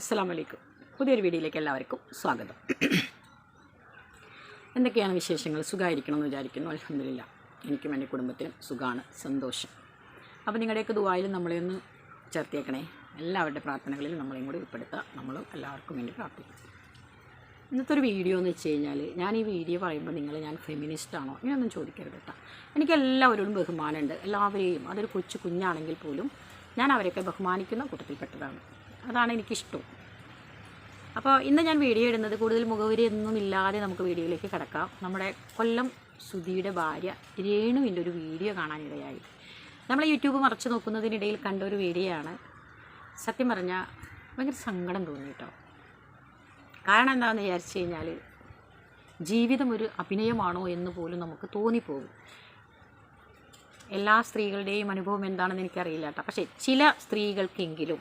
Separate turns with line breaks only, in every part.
അസ്സാം വലൈക്കും പുതിയൊരു വീഡിയോയിലേക്ക് എല്ലാവർക്കും സ്വാഗതം. എന്തൊക്കെയാണ് വിശേഷങ്ങൾ? സുഖമായിരിക്കണം എന്ന് വിചാരിക്കുന്നു. അലഹമില്ല എനിക്കും എന്റെ കുടുംബത്തിനും സുഖമാണ് സന്തോഷം. അപ്പോൾ നിങ്ങളുടെയൊക്കെ ദുബായിലും നമ്മളെ ഒന്ന് ചേർത്തിയേക്കണേ. എല്ലാവരുടെ പ്രാർത്ഥനകളിലും നമ്മളെയും കൂടി ഉൾപ്പെടുത്തുക നമ്മളും എല്ലാവർക്കും വേണ്ടി പ്രാർത്ഥിക്കും. ഇന്നത്തെ ഒരു വീഡിയോ എന്ന് വെച്ച് കഴിഞ്ഞാൽ ഞാൻ ഈ വീഡിയോ പറയുമ്പോൾ നിങ്ങൾ ഞാൻ ഫെമിനിസ്റ്റ് ആണോ? ഇങ്ങനെയൊന്നും ചോദിക്കരുത് കേട്ടോ. എനിക്ക് എല്ലാവരോടും ബഹുമാനമുണ്ട്. എല്ലാവരെയും അതൊരു കൊച്ചു കുഞ്ഞാണെങ്കിൽ പോലും ഞാൻ അവരെയൊക്കെ ബഹുമാനിക്കുന്ന കൂട്ടത്തിൽപ്പെട്ടതാണ്. അതാണ് എനിക്കിഷ്ടം. അപ്പോൾ ഇന്ന് ഞാൻ വീഡിയോ ഇടുന്നത് കൂടുതൽ മുഖവരിയൊന്നും ഇല്ലാതെ നമുക്ക് വീഡിയോയിലേക്ക് കിടക്കാം. നമ്മുടെ കൊല്ലം സുധിയുടെ ഭാര്യ രേണുവിന്റെ ഒരു വീഡിയോ കാണാനിടയായി നമ്മൾ യൂട്യൂബ് മറച്ചു നോക്കുന്നതിനിടയിൽ കണ്ട ഒരു വീഡിയോ ആണ് സത്യം പറഞ്ഞാൽ ഭയങ്കര സങ്കടം തോന്നി കേട്ടോ. കാരണം എന്താണെന്ന് വിചാരിച്ചു കഴിഞ്ഞാൽ ജീവിതം ഒരു അഭിനയമാണോ എന്ന് പോലും നമുക്ക് തോന്നിപ്പോകും. എല്ലാ സ്ത്രീകളുടെയും അനുഭവം എന്താണെന്ന് എനിക്കറിയില്ല കേട്ടോ. പക്ഷേ ചില സ്ത്രീകൾക്കെങ്കിലും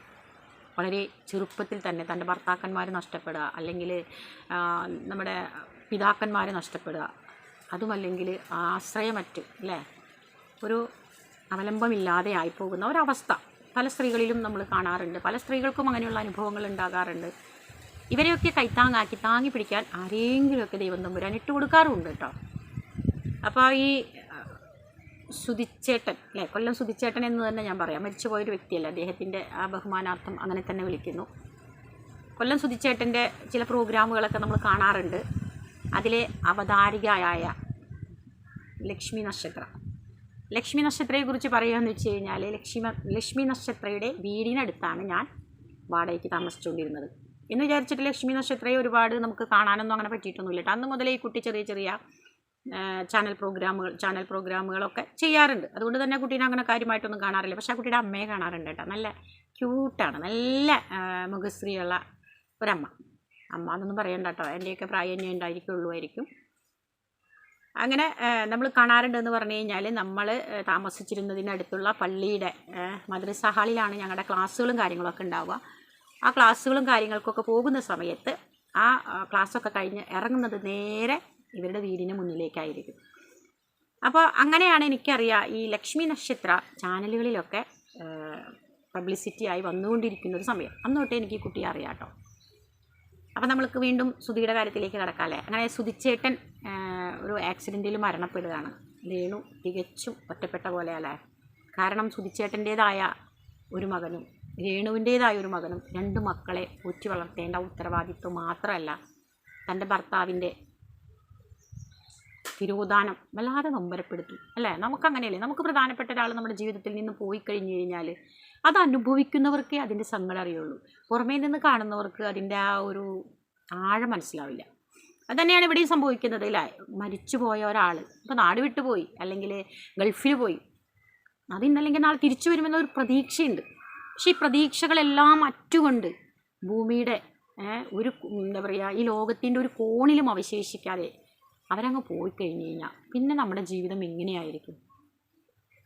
വളരെ ചെറുപ്പത്തിൽ തന്നെ തന്റെ ഭർത്താക്കന്മാരെ നഷ്ടപ്പെടുക അല്ലെങ്കിൽ നമ്മുടെ പിതാക്കന്മാരെ നഷ്ടപ്പെടുക. അതുമല്ലെങ്കിൽ ആശ്രയമറ്റ് അല്ലേ? ഒരു അവലംബമില്ലാതെ ആയിപ്പോകുന്ന ഒരവസ്ഥ. പല സ്ത്രീകളിലും നമ്മൾ കാണാറുണ്ട്. പല സ്ത്രീകൾക്കും അങ്ങനെയുള്ള അനുഭവങ്ങൾ ഉണ്ടാകാറുണ്ട്. ഇവരെയൊക്കെ കൈത്താങ്ങാക്കി താങ്ങി പിടിക്കാൻ ആരെങ്കിലുമൊക്കെ ദൈവം തമ്പുരാൻ ഇട്ട് കൊടുക്കാറുമുണ്ട് കേട്ടോ. അപ്പോൾ ഈ സുതിച്ചേട്ടൻ അല്ലേ? കൊല്ലം സുതിച്ചേട്ടൻ എന്ന് തന്നെ ഞാൻ പറയാം. മരിച്ചുപോയൊരു വ്യക്തിയല്ല. അദ്ദേഹത്തിന്റെ ആ ബഹുമാനാർത്ഥം അങ്ങനെ തന്നെ വിളിക്കുന്നു. കൊല്ലം സുതിച്ചേട്ടന്റെ ചില പ്രോഗ്രാമുകളൊക്കെ നമ്മൾ കാണാറുണ്ട്. അതിലെ അവതാരികയായ ലക്ഷ്മി നക്ഷത്ര. ലക്ഷ്മി നക്ഷത്രയെക്കുറിച്ച് പറയുകയെന്ന് വെച്ച് കഴിഞ്ഞാൽ ലക്ഷ്മി ലക്ഷ്മി നക്ഷത്രയുടെ വീടിനടുത്താണ് ഞാൻ വാടകയ്ക്ക് താമസിച്ചുകൊണ്ടിരുന്നത്. എന്ന് വിചാരിച്ചിട്ട് ലക്ഷ്മി നക്ഷത്രയെ ഒരുപാട് നമുക്ക് കാണാനൊന്നും അങ്ങനെ പറ്റിയിട്ടൊന്നുമില്ല. അന്ന് മുതലേ ഈ കുട്ടി ചെറിയ ചെറിയ ചാനൽ പ്രോഗ്രാമുകൾ ചാനൽ പ്രോഗ്രാമുകളൊക്കെ ചെയ്യാറുണ്ട്. അതുകൊണ്ട് തന്നെ കുട്ടീനെ അങ്ങനെ കാര്യമായിട്ടൊന്നും കാണാറില്ല. പക്ഷേ ആ കുട്ടിയുടെ അമ്മയെ കാണാറുണ്ട് കേട്ടോ. നല്ല ക്യൂട്ടാണ് നല്ല മുഖശ്രീയുള്ള ഒരമ്മ. അമ്മ എന്നൊന്നും പറയണ്ട കേട്ടോ. എന്റെയൊക്കെ പ്രായം തന്നെ ഉണ്ടായിരിക്കുള്ളൂമായിരിക്കും അങ്ങനെ നമ്മൾ കാണാറുണ്ട് എന്ന് പറഞ്ഞു കഴിഞ്ഞാൽ നമ്മൾ താമസിച്ചിരുന്നതിനടുത്തുള്ള പള്ളിയുടെ മദ്രസ ഹാളിലാണ് ഞങ്ങളുടെ ക്ലാസ്സുകളും കാര്യങ്ങളൊക്കെ ഉണ്ടാവുക. ആ ക്ലാസ്സുകളും കാര്യങ്ങൾക്കൊക്കെ പോകുന്ന സമയത്ത് ആ, ക്ലാസ്സൊക്കെ കഴിഞ്ഞ് ഇറങ്ങുന്നത് നേരെ ഇവരുടെ വീടിന് മുന്നിലേക്കായിരിക്കും. അപ്പോൾ അങ്ങനെയാണ് എനിക്കറിയാം ഈ ലക്ഷ്മി നക്ഷത്ര ചാനലുകളിലൊക്കെ പബ്ലിസിറ്റി ആയി വന്നുകൊണ്ടിരിക്കുന്ന ഒരു സമയം. അന്ന് തൊട്ടേ എനിക്ക് കുട്ടിയെ അറിയാം കേട്ടോ അപ്പോൾ നമ്മൾക്ക് വീണ്ടും സുധിയുടെ കാര്യത്തിലേക്ക് കിടക്കാമല്ലേ അങ്ങനെ സുധിച്ചേട്ടൻ ഒരു ആക്സിഡന്റിൽ മരണപ്പെടുകയാണ്. രേണു തികച്ചും ഒറ്റപ്പെട്ട പോലെയല്ലേ? കാരണം സുധിച്ചേട്ടന്റേതായ ഒരു മകനും രേണുവിന്റേതായ ഒരു മകനും രണ്ട് മക്കളെ പോറ്റി വളർത്തേണ്ട ഉത്തരവാദിത്വം മാത്രമല്ല തന്റെ ഭർത്താവിന്റെ തിരോധാനം വല്ലാതെ നൊമ്പരപ്പെടുത്തും അല്ലേ? നമുക്കങ്ങനെയല്ലേ? നമുക്ക് പ്രധാനപ്പെട്ട ഒരാൾ നമ്മുടെ ജീവിതത്തിൽ നിന്ന് പോയി കഴിഞ്ഞു കഴിഞ്ഞാൽ അത് അനുഭവിക്കുന്നവർക്കേ അതിന്റെ സങ്കടം അറിയുള്ളൂ. പുറമേ നിന്ന് കാണുന്നവർക്ക് അതിന്റെ ആ ഒരു ആഴം മനസ്സിലാവില്ല. അത് തന്നെയാണ് ഇവിടെയും സംഭവിക്കുന്നത് അല്ലേ? മരിച്ചു പോയ ഒരാൾ ഇപ്പോൾ നാട് വിട്ടു പോയി അല്ലെങ്കിൽ ഗൾഫിൽ പോയി. അത് ഇന്നല്ലെങ്കിൽ നാളെ തിരിച്ചു വരുമെന്ന ഒരു പ്രതീക്ഷയുണ്ട്. പക്ഷേ ഈ പ്രതീക്ഷകളെല്ലാം അറ്റുകൊണ്ട് ഭൂമിയുടെ ഒരു എന്താ പറയുക ഈ ലോകത്തിന്റെ ഒരു കോണിലും അവശേഷിക്കാതെ അവരങ്ങ് പോയി കഴിഞ്ഞ് കഴിഞ്ഞാൽ പിന്നെ നമ്മുടെ ജീവിതം എങ്ങനെയായിരിക്കും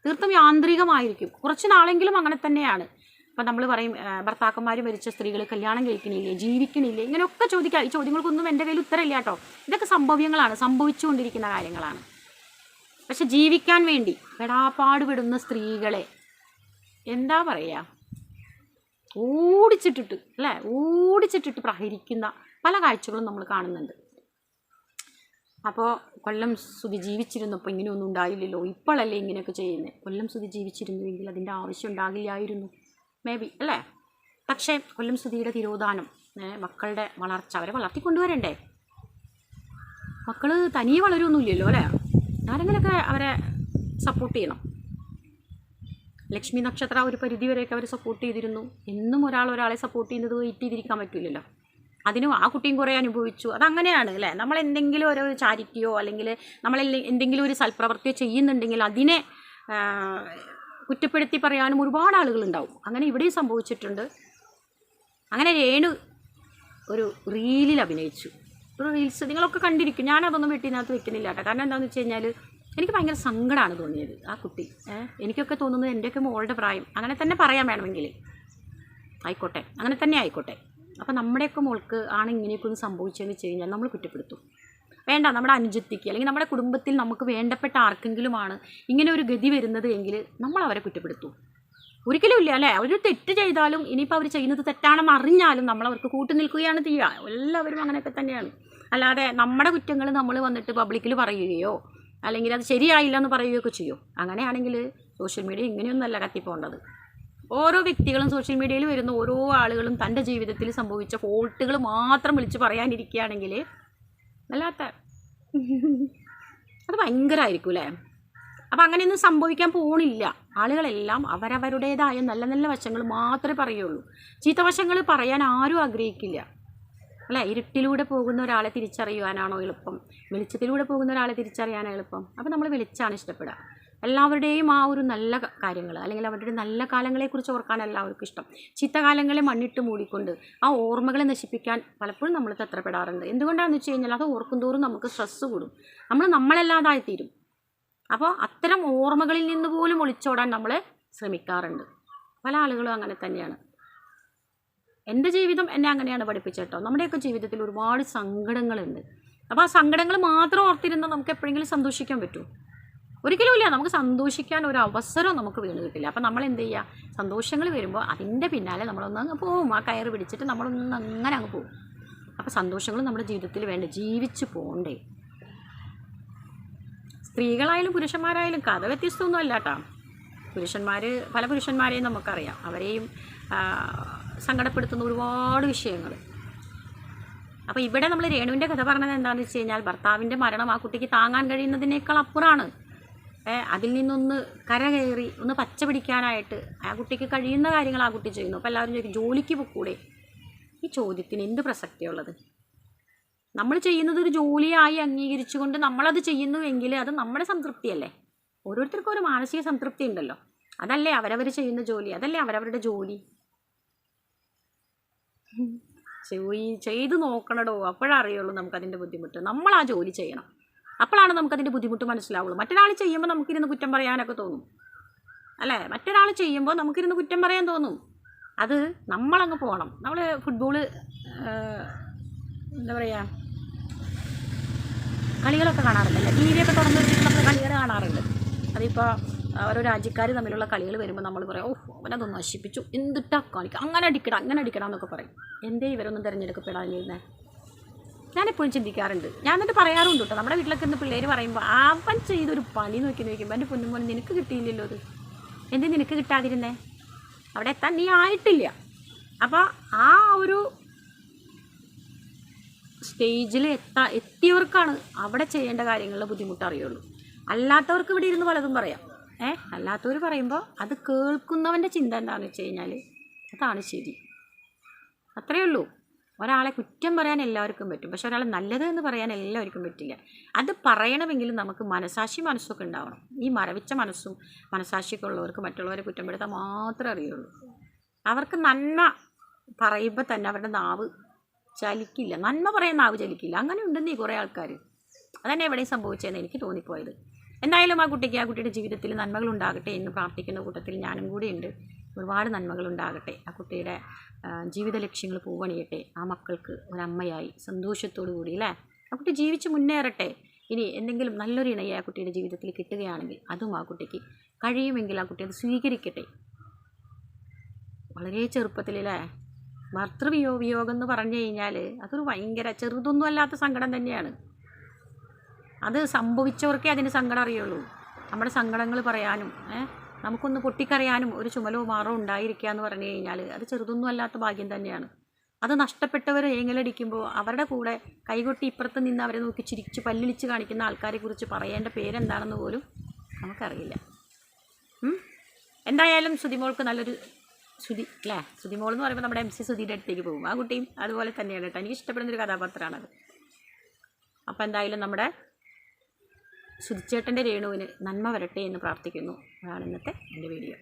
തീർത്തും യാന്ത്രികമായിരിക്കും. കുറച്ച് നാളെങ്കിലും അങ്ങനെ തന്നെയാണ്. ഇപ്പം നമ്മൾ പറയും ഭർത്താക്കന്മാർ മരിച്ച സ്ത്രീകൾ കല്യാണം കഴിക്കണില്ലേ ജീവിക്കണില്ലേ ഇങ്ങനെയൊക്കെ ചോദിക്കാം. ഈ ചോദ്യങ്ങൾക്കൊന്നും എന്റെ കയ്യിൽ ഉത്തരമില്ല കേട്ടോ. ഇതൊക്കെ സംഭവ്യങ്ങളാണ് സംഭവിച്ചുകൊണ്ടിരിക്കുന്ന കാര്യങ്ങളാണ്. പക്ഷെ ജീവിക്കാൻ വേണ്ടി പെടാപ്പാടുപെടുന്ന സ്ത്രീകളെ എന്താ പറയുക ഓടിച്ചിട്ടിട്ട് അല്ലേ? ഓടിച്ചിട്ടിട്ട് പ്രഹരിക്കുന്ന പല കാഴ്ചകളും നമ്മൾ കാണുന്നുണ്ട്. അപ്പോൾ കൊല്ലം സുതി ജീവിച്ചിരുന്നപ്പോൾ ഇങ്ങനെയൊന്നും ഉണ്ടായില്ലല്ലോ. ഇപ്പോഴല്ലേ ഇങ്ങനെയൊക്കെ ചെയ്യുന്നത് കൊല്ലം സുതി ജീവിച്ചിരുന്നുവെങ്കിൽ അതിന്റെ ആവശ്യം ഉണ്ടാകില്ലായിരുന്നു. മേ ബി അല്ലേ? പക്ഷേ കൊല്ലം സുതിയുടെ തിരോധാനം മക്കളുടെ വളർച്ച അവരെ വളർത്തിക്കൊണ്ടുവരണ്ടേ? മക്കൾ തനിയെ വളരുമൊന്നുമില്ലല്ലോ അല്ലേ? ആരെങ്കിലുമൊക്കെ അവരെ സപ്പോർട്ട് ചെയ്യണം. ലക്ഷ്മി നക്ഷത്ര ഒരു പരിധിവരെയൊക്കെ അവർ സപ്പോർട്ട് ചെയ്തിരുന്നു. എന്നും ഒരാൾ ഒരാളെ സപ്പോർട്ട് ചെയ്യുന്നത് വെയിറ്റ് ചെയ്തിരിക്കാൻ പറ്റില്ലല്ലോ അതിനും ആ കുട്ടിയും കുറേ അനുഭവിച്ചു. അതങ്ങനെയാണ് അല്ലേ? നമ്മൾ എന്തെങ്കിലും ഒരു ചാരിറ്റിയോ അല്ലെങ്കിൽ നമ്മൾ എന്തെങ്കിലും ഒരു സൽപ്രവൃത്തിയോ ചെയ്യുന്നുണ്ടെങ്കിൽ അതിനെ കുറ്റപ്പെടുത്തി പറയാനും ഒരുപാട് ആളുകളുണ്ടാവും. അങ്ങനെ ഇവിടെയും സംഭവിച്ചിട്ടുണ്ട്. അങ്ങനെ രേണു ഒരു റീലിൽ അഭിനയിച്ചു. ഒരു റീൽസ് നിങ്ങളൊക്കെ കണ്ടിരിക്കും. ഞാനതൊന്നും വീട്ടിനകത്ത് വെക്കുന്നില്ല കേട്ടോ. കാരണം എന്താണെന്ന് വെച്ച് കഴിഞ്ഞാൽ എനിക്ക് ഭയങ്കര സങ്കടമാണ് തോന്നിയത് ആ കുട്ടി. എനിക്കൊക്കെ തോന്നുന്നത് എന്റെയൊക്കെ മോളുടെ പ്രായം. അങ്ങനെ തന്നെ പറയാൻ വേണമെങ്കിൽ. ആയിക്കോട്ടെ. അങ്ങനെ തന്നെ ആയിക്കോട്ടെ. അപ്പോൾ നമ്മുടെയൊക്കെ മോൾക്ക് ആണ് ഇങ്ങനെയൊക്കെ ഒന്ന് സംഭവിച്ചതെന്ന് വെച്ച് കഴിഞ്ഞാൽ നമ്മൾ കുറ്റപ്പെടുത്തും. വേണ്ട നമ്മുടെ അനുജത്തിക്ക് അല്ലെങ്കിൽ നമ്മുടെ കുടുംബത്തിൽ നമുക്ക് വേണ്ടപ്പെട്ട ആർക്കെങ്കിലുമാണ് ഇങ്ങനെ ഒരു ഗതി വരുന്നത് എങ്കിൽ നമ്മൾ അവരെ കുറ്റപ്പെടുത്തും. ഒരിക്കലും ഇല്ല അല്ലേ? അവർ തെറ്റ് ചെയ്താലും ഇനിയിപ്പോൾ അവർ ചെയ്യുന്നത് തെറ്റാണെന്ന് അറിഞ്ഞാലും നമ്മൾ അവർക്ക് കൂട്ടു നിൽക്കുകയാണ് ചെയ്യുക. എല്ലാവരും അങ്ങനെയൊക്കെ തന്നെയാണ്. അല്ലാതെ നമ്മുടെ കുറ്റങ്ങൾ നമ്മൾ വന്നിട്ട് പബ്ലിക്കിൽ പറയുകയോ അല്ലെങ്കിൽ അത് ശരിയായില്ല എന്ന് പറയുകയൊക്കെ ചെയ്യും. അങ്ങനെയാണെങ്കിൽ സോഷ്യൽ മീഡിയ ഇങ്ങനെയൊന്നല്ല കത്തിപ്പോണ്ടത് ഓരോ വ്യക്തികളും സോഷ്യൽ മീഡിയയിൽ വരുന്ന ഓരോ ആളുകളും തന്റെ ജീവിതത്തിൽ സംഭവിച്ച ഫോൾട്ടുകൾ മാത്രം വിളിച്ച് പറയാനിരിക്കുകയാണെങ്കിൽ വല്ലാത്ത അത് ഭയങ്കരമായിരിക്കും അല്ലേ അപ്പം അങ്ങനെയൊന്നും സംഭവിക്കാൻ പോണില്ല. ആളുകളെല്ലാം അവരവരുടേതായ നല്ല നല്ല വശങ്ങൾ മാത്രമേ പറയുള്ളൂ. ചീത്ത വശങ്ങൾ പറയാൻ ആരും ആഗ്രഹിക്കില്ല. അല്ലേ? ഇരുട്ടിലൂടെ പോകുന്ന ഒരാളെ തിരിച്ചറിയുവാനാണോ എളുപ്പം? വെളിച്ചത്തിലൂടെ പോകുന്ന ഒരാളെ തിരിച്ചറിയാനാണ് എളുപ്പം. അപ്പം നമ്മൾ വെളിച്ചാണ് ഇഷ്ടപ്പെടുക. എല്ലാവരുടെയും ആ ഒരു നല്ല കാര്യങ്ങൾ അല്ലെങ്കിൽ അവരുടെ നല്ല കാലങ്ങളെക്കുറിച്ച് ഓർക്കാൻ എല്ലാവർക്കും ഇഷ്ടം. ചിത്തകാലങ്ങളെ മണ്ണിട്ട് മൂടിക്കൊണ്ട് ആ ഓർമ്മകളെ നശിപ്പിക്കാൻ പലപ്പോഴും നമ്മൾ തത്രപ്പെടാറുണ്ട്. എന്തുകൊണ്ടാണെന്ന് വെച്ച് കഴിഞ്ഞാൽ അത് ഓർക്കും തോറും നമുക്ക് സ്ട്രെസ്സ് കൂടും. നമ്മൾ നമ്മളല്ലാതായിത്തീരും. അപ്പോൾ അത്തരം ഓർമ്മകളിൽ നിന്ന് പോലും ഒളിച്ചോടാൻ നമ്മൾ ശ്രമിക്കാറുണ്ട്. പല ആളുകളും അങ്ങനെ തന്നെയാണ്. എന്റെ ജീവിതം എന്നെ അങ്ങനെയാണ് പഠിപ്പിച്ചേട്ടോ നമ്മുടെയൊക്കെ ജീവിതത്തിൽ ഒരുപാട് സങ്കടങ്ങളുണ്ട്. അപ്പോൾ ആ സങ്കടങ്ങൾ മാത്രം ഓർത്തിരുന്നാൽ നമുക്ക് എപ്പോഴെങ്കിലും സന്തോഷിക്കാൻ പറ്റുമോ? ഒരിക്കലും ഇല്ല. നമുക്ക് സന്തോഷിക്കാൻ ഒരു അവസരം നമുക്ക് വീണ് കിട്ടില്ല. അപ്പം നമ്മൾ എന്ത് ചെയ്യുക സന്തോഷങ്ങൾ വരുമ്പോൾ അതിന്റെ പിന്നാലെ നമ്മളൊന്ന് അങ്ങ് പോവും. ആ കയറ് പിടിച്ചിട്ട് നമ്മളൊന്ന് അങ്ങനെ അങ്ങ് പോവും. അപ്പോൾ സന്തോഷങ്ങൾ നമ്മുടെ ജീവിതത്തിൽ വേണ്ട? ജീവിച്ച് പോകണ്ടേ സ്ത്രീകളായാലും പുരുഷന്മാരായാലും കഥ വ്യത്യസ്തമൊന്നും അല്ല കേട്ടോ പുരുഷന്മാർ പല പുരുഷന്മാരെയും നമുക്കറിയാം. അവരെയും സങ്കടപ്പെടുത്തുന്ന ഒരുപാട് വിഷയങ്ങൾ അപ്പോൾ ഇവിടെ നമ്മൾ രേണുവിന്റെ കഥ പറഞ്ഞത് എന്താണെന്ന് വെച്ച് കഴിഞ്ഞാൽ ഭർത്താവിന്റെ മരണം ആ കുട്ടിക്ക് താങ്ങാൻ കഴിയുന്നതിനേക്കാൾ അപ്പുറമാണ് അതിൽ നിന്നൊന്ന് കര കയറി ഒന്ന് പച്ച പിടിക്കാനായിട്ട് ആ കുട്ടിക്ക് കഴിയുന്ന കാര്യങ്ങൾ ആ കുട്ടി ചെയ്യുന്നു. അപ്പോൾ എല്ലാവരും ചോദിക്കും ജോലിക്ക് പോയിക്കൂടെ ഈ ചോദ്യത്തിന് എന്ത് പ്രസക്തിയുള്ളത്? നമ്മൾ ചെയ്യുന്നത് ഒരു ജോലിയായി അംഗീകരിച്ചുകൊണ്ട് നമ്മളത് ചെയ്യുന്നുവെങ്കിൽ അത് നമ്മുടെ സംതൃപ്തിയല്ലേ? ഓരോരുത്തർക്കും ഒരു മാനസിക സംതൃപ്തി ഉണ്ടല്ലോ. അതല്ലേ അവരവർ ചെയ്യുന്ന ജോലി അതല്ലേ അവരവരുടെ ജോലി. ചെയ്- ചെയ്ത് നോക്കണടോ? അപ്പോഴറിയുള്ളൂ നമുക്കതിന്റെ ബുദ്ധിമുട്ട്. നമ്മൾ ആ ജോലി ചെയ്യണം. അപ്പോഴാണ് നമുക്കതിന്റെ ബുദ്ധിമുട്ട് മനസ്സിലാവുള്ളൂ. മറ്റൊരാൾ ചെയ്യുമ്പോൾ നമുക്കിരുന്ന് കുറ്റം പറയാനൊക്കെ തോന്നും. അല്ലേ? മറ്റൊരാൾ ചെയ്യുമ്പോൾ നമുക്കിരുന്ന് കുറ്റം പറയാൻ തോന്നും. അത് നമ്മളങ്ങ് പോകണം നമ്മൾ ഫുട്ബോൾ എന്താ പറയുക കളികളൊക്കെ കാണാറുണ്ടല്ലേ ടി വിയൊക്കെ തുറന്നു വെച്ചിട്ട് നമ്മൾ കളികൾ കാണാറുണ്ട് അതിപ്പോൾ ഓരോ രാജ്യക്കാർ തമ്മിലുള്ള കളികൾ വരുമ്പോൾ നമ്മൾ പറയും ഓ അവനതൊന്ന് നശിപ്പിച്ചു. എന്തിട്ടാ കളിക്കുക അങ്ങനെ അടിക്കണം അങ്ങനെ അടിക്കണം എന്നൊക്കെ പറയും. എന്തേ ഇവരൊന്നും തിരഞ്ഞെടുക്കപ്പെടാനിരുന്നേ ഞാനെപ്പോഴും ചിന്തിക്കാറുണ്ട്. ഞാൻ എന്നിട്ട് പറയാറുണ്ട് കേട്ടോ നമ്മുടെ വീട്ടിലൊക്കെ ഇന്ന് പിള്ളേർ പറയുമ്പോൾ അവൻ ചെയ്തൊരു പണി നോക്കി നോക്കുമ്പോൾ എന്റെ പൊന്നും പോലെ നിനക്ക് കിട്ടിയില്ലല്ലോ അത്. എന്ത് നിനക്ക് കിട്ടാതിരുന്നേ? അവിടെ എത്താൻ നീ ആയിട്ടില്ല. അപ്പോൾ ആ ഒരു സ്റ്റേജിൽ എത്താ എത്തിയവർക്കാണ് അവിടെ ചെയ്യേണ്ട കാര്യങ്ങളുടെ ബുദ്ധിമുട്ട് അറിയുള്ളൂ. അല്ലാത്തവർക്ക് ഇവിടെ ഇരുന്ന് പലതും പറയാം. ഏ? അല്ലാത്തവർ പറയുമ്പോൾ അത് കേൾക്കുന്നവന്റെ ചിന്ത എന്താണെന്ന് വെച്ച് കഴിഞ്ഞാൽ അതാണ് ശരി. അത്രയേ ഉള്ളൂ ഒരാളെ കുറ്റം പറയാൻ എല്ലാവർക്കും പറ്റും. പക്ഷെ ഒരാളെ നല്ലത് എന്ന് പറയാൻ എല്ലാവർക്കും പറ്റില്ല. അത് പറയണമെങ്കിലും നമുക്ക് മനസാക്ഷി മനസ്സൊക്കെ ഉണ്ടാവണം. ഈ മരവിച്ച മനസ്സും മനസാക്ഷിയൊക്കെ ഉള്ളവർക്ക് മറ്റുള്ളവരെ കുറ്റപ്പെടുത്താൻ മാത്രമേ അറിയുള്ളൂ. അവർക്ക് നന്മ പറയുമ്പോൾ തന്നെ അവരുടെ നാവ് ചലിക്കില്ല. നന്മ പറയാൻ നാവ് ചലിക്കില്ല. അങ്ങനെ ഉണ്ടെന്നീ കുറേ ആൾക്കാർ അതന്നെ എവിടെയും സംഭവിച്ചതെന്ന് എനിക്ക് തോന്നിപ്പോയത്. എന്തായാലും ആ കുട്ടിക്ക് ആ കുട്ടിയുടെ ജീവിതത്തിൽ നന്മകൾ ഉണ്ടാകട്ടെ എന്ന് പ്രാർത്ഥിക്കുന്ന കൂട്ടത്തിൽ ഞാനും കൂടിയുണ്ട്. ഒരുപാട് നന്മകൾ ഉണ്ടാകട്ടെ. ആ കുട്ടിയുടെ ജീവിത ലക്ഷ്യങ്ങൾ പൂവണിയട്ടെ. ആ മക്കൾക്ക് ഒരമ്മയായി സന്തോഷത്തോടു കൂടി അല്ലേ? ആ കുട്ടി ജീവിച്ച് മുന്നേറട്ടെ. ഇനി എന്തെങ്കിലും നല്ലൊരു ഇണയെ ആ കുട്ടിയുടെ ജീവിതത്തിൽ കിട്ടുകയാണെങ്കിൽ അതും ആ കുട്ടിക്ക് കഴിയുമെങ്കിൽ ആ കുട്ടി അത് സ്വീകരിക്കട്ടെ. വളരെ ചെറുപ്പത്തിലല്ലേ ഭർത്തൃവിയോ വിയോഗം എന്ന് പറഞ്ഞു കഴിഞ്ഞാൽ അതൊരു ഭയങ്കര ചെറുതൊന്നും അല്ലാത്ത സങ്കടം തന്നെയാണ്. അത് സംഭവിച്ചവർക്കേ അതിന് സങ്കടം അറിയുള്ളൂ. നമ്മുടെ സങ്കടങ്ങൾ പറയാനും ഏ, നമുക്കൊന്ന് പൊട്ടിക്കറിയാനും ഒരു ചുമലോ മാറോ ഉണ്ടായിരിക്കുക എന്ന് പറഞ്ഞു കഴിഞ്ഞാൽ അത് ചെറുതൊന്നും അല്ലാത്ത ഭാഗ്യം തന്നെയാണ്. അത് നഷ്ടപ്പെട്ടവർ ഏങ്ങലടിക്കുമ്പോൾ അവരുടെ കൂടെ കൈകൊട്ടി ഇപ്പുറത്ത് നിന്ന് അവരെ നോക്കി ചിരിച്ച് പല്ലിളിച്ച് കാണിക്കുന്ന ആൾക്കാരെ കുറിച്ച് പറയേണ്ട പേരെന്താണെന്ന് പോലും നമുക്കറിയില്ല. എന്തായാലും സുതിമോൾക്ക് നല്ലൊരു ശുതി അല്ലേ സുതിമോൾ എന്ന് പറയുമ്പോൾ നമ്മുടെ എം സി സുധിയുടെ അടുത്തേക്ക് പോകും. ആ കുട്ടിയും അതുപോലെ തന്നെയാണ് കേട്ടോ. എനിക്ക് ഇഷ്ടപ്പെടുന്നൊരു കഥാപാത്രമാണത്. അപ്പോൾ എന്തായാലും നമ്മുടെ സുധിച്ചേട്ടന്റെ രേണുവിന് നന്മ വരട്ടെ എന്ന് പ്രാർത്ഥിക്കുന്നു. അതാണ് ഇന്നത്തെ എന്റെ വീഡിയോ.